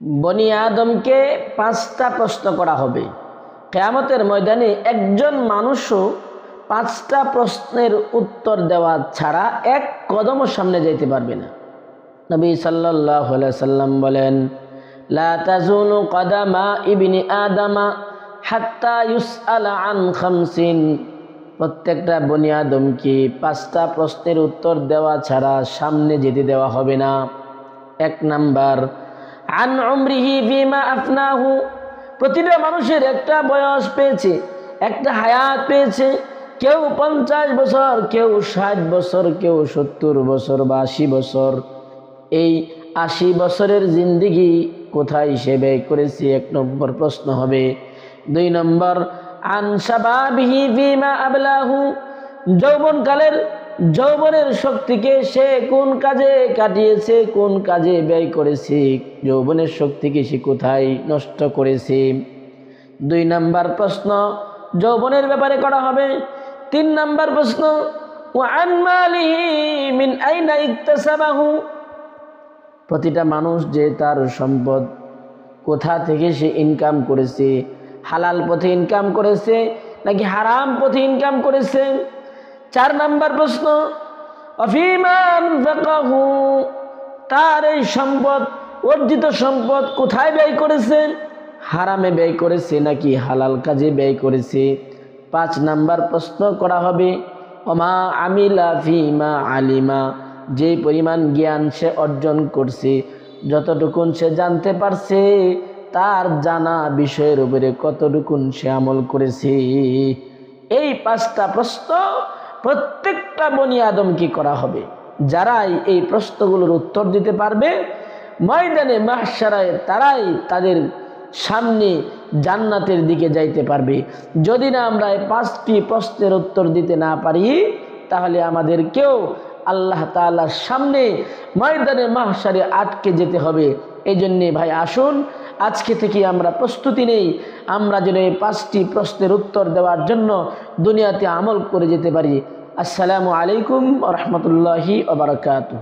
বনি আদমকে পাঁচটা প্রশ্ন করা হবে। কেয়ামতের ময়দানে একজন মানুষও পাঁচটা প্রশ্নের উত্তর দেওয়া ছাড়া এক কদমও সামনে যাইতে পারবে না। নবী সাল্লাহ সাল্লাম বলেন কদামা ইবনি আদামা আন খামসিন। প্রত্যেকটা বনি আদমকে পাঁচটা প্রশ্নের উত্তর দেওয়া ছাড়া সামনে যেতে দেওয়া হবে না। এক নাম্বার আন অমরিহি বিমা আফনাহু। প্রতিটা মানুষের একটা বয়স পেয়েছে, একটা হায়াত পেয়েছে। কেউ পঞ্চাশ বছর, কেউ ষাট বছর, কেউ সত্তর বছর বা আশি বছর। এই আশি বছরের জিন্দিগি কোথায় সে ব্যয় করেছে? এক নম্বর প্রশ্ন হবে। দুই নম্বর আনসাবাবিহি বিমা আবলাহু। যৌবনকালের যৌবনের শক্তিকে সে কোন কাজে কাটিয়েছে, কোন কাজে ব্যয় করেছে? যৌবনের শক্তিকে সে কোথায় নষ্ট করেছে? দুই নাম্বার প্রশ্ন, যৌবনের ব্যাপারে করা হবে। তিন নাম্বার প্রশ্ন প্রতিটা মানুষ যে তার সম্পদ কোথা থেকে সে ইনকাম করেছে, হালাল পথে ইনকাম করেছে, নাকি হারাম পথে ইনকাম করেছে? চার নাম্বার প্রশ্ন অভিমান তার এই সম্পদ, অর্জিত সম্পদ কোথায় ব্যয় করেছে? হারামে ব্যয় করেছে নাকি হালাল কাজে ব্যয় করেছে? পাঁচ নাম্বার প্রশ্ন করা হবে অমা আমিলা ফিমা আলিমা, যে পরিমাণ জ্ঞান সে অর্জন করছে, যতটুকুন সে জানতে পারছে, তার জানা বিষয়ের উপরে কতটুকুন সে আমল করেছে? এই পাঁচটা প্রশ্ন প্রত্যেকটা বনি আদমকে করা হবে? যারাই এই প্রশ্নগুলোর উত্তর দিতে পারবে, ময়দানে মাহসারায় তারাই তাদের সামনে জান্নাতের দিকে যাইতে পারবে। যদি না আমরা এই পাঁচটি প্রশ্নের উত্তর দিতে না পারি, তাহলে আমাদেরকেও আল্লাহ তাআলার সামনে ময়দানে মাহসারে আটকে যেতে হবে। এই জন্যে ভাই, আসুন আজকে থেকে আমরা প্রস্তুতি নেই। আমরা যেন এই পাঁচটি প্রশ্নের উত্তর দেওয়ার জন্য দুনিয়াতে আমল করে যেতে পারি। আসসালামু আলাইকুম রহমতুল্লাহি ওবরাকাতুহ